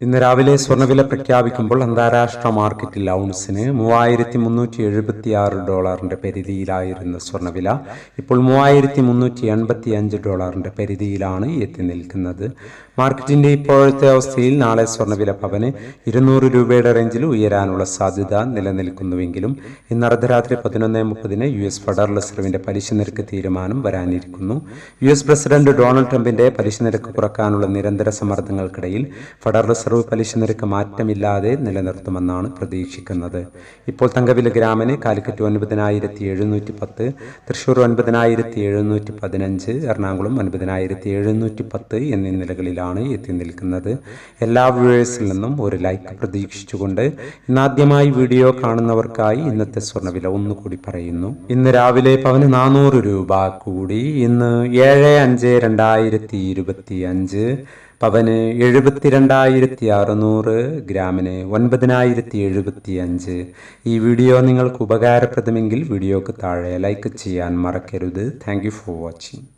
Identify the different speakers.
Speaker 1: ഇന്ന് രാവിലെ സ്വർണവില പ്രഖ്യാപിക്കുമ്പോൾ അന്താരാഷ്ട്ര മാർക്കറ്റിൽ ഔൺസിന് മൂവായിരത്തി മുന്നൂറ്റി എഴുപത്തി ആറ് ഡോളറിന്റെ പരിധിയിലായിരുന്ന സ്വർണവില ഇപ്പോൾ മൂവായിരത്തി മുന്നൂറ്റി എൺപത്തി അഞ്ച് ഡോളറിന്റെ പരിധിയിലാണ് എത്തി നിൽക്കുന്നത്. മാർക്കറ്റിന്റെ ഇപ്പോഴത്തെ അവസ്ഥയിൽ നാളെ സ്വർണവില പവന് ഇരുന്നൂറ് രൂപയുടെ റേഞ്ചിൽ ഉയരാനുള്ള സാധ്യത നിലനിൽക്കുന്നുവെങ്കിലും ഇന്ന് അർദ്ധരാത്രി പതിനൊന്ന് മുപ്പതിന് യു എസ് ഫെഡറൽ റിസർവിന്റെ പലിശ നിരക്ക് തീരുമാനം വരാനിരിക്കുന്നു. യു എസ് പ്രസിഡന്റ് ഡൊണാൾഡ് ട്രംപിന്റെ പലിശ നിരക്ക് കുറക്കാനുള്ള നിരന്തര സമ്മർദ്ദങ്ങൾക്കിടയിൽ ഫെഡറൽ റിസർവ് പലിശ നിരക്ക് മാറ്റമില്ലാതെ നിലനിർത്തുമെന്നാണ് പ്രതീക്ഷിക്കുന്നത്. ഇപ്പോൾ തങ്കവില ഗ്രാമിന് കാലിക്കറ്റ് ഒൻപതിനായിരത്തി എഴുന്നൂറ്റി പത്ത് തൃശൂർ ഒൻപതിനായിരത്തി എഴുന്നൂറ്റി പതിനഞ്ച് എറണാകുളം ഒൻപതിനായിരത്തി എഴുന്നൂറ്റി പത്ത് എന്നീ നിലകളിലാണ് എത്തി നിൽക്കുന്നത്. എല്ലാ വ്യൂവേഴ്സിൽ നിന്നും ഒരു ലൈക്ക് പ്രതീക്ഷിച്ചുകൊണ്ട് ഇന്നാദ്യമായി വീഡിയോ കാണുന്നവർക്കായി ഇന്നത്തെ സ്വർണവില ഒന്നുകൂടി പറയുന്നു. ഇന്ന് രാവിലെ പവന് നാനൂറ് രൂപ കൂടി ഇന്ന് ഏഴ് അഞ്ച് രണ്ടായിരത്തി ഇരുപത്തി അഞ്ച് പവന് എഴുപത്തിരണ്ടായിരത്തി അറുന്നൂറ് ഗ്രാമിന് ഒൻപതിനായിരത്തി എഴുപത്തി അഞ്ച് ഈ വീഡിയോ നിങ്ങൾക്ക് ഉപകാരപ്രദമെങ്കിൽ വീഡിയോക്ക് താഴെ ലൈക്ക് ചെയ്യാൻ മറക്കരുത്. Thank for watching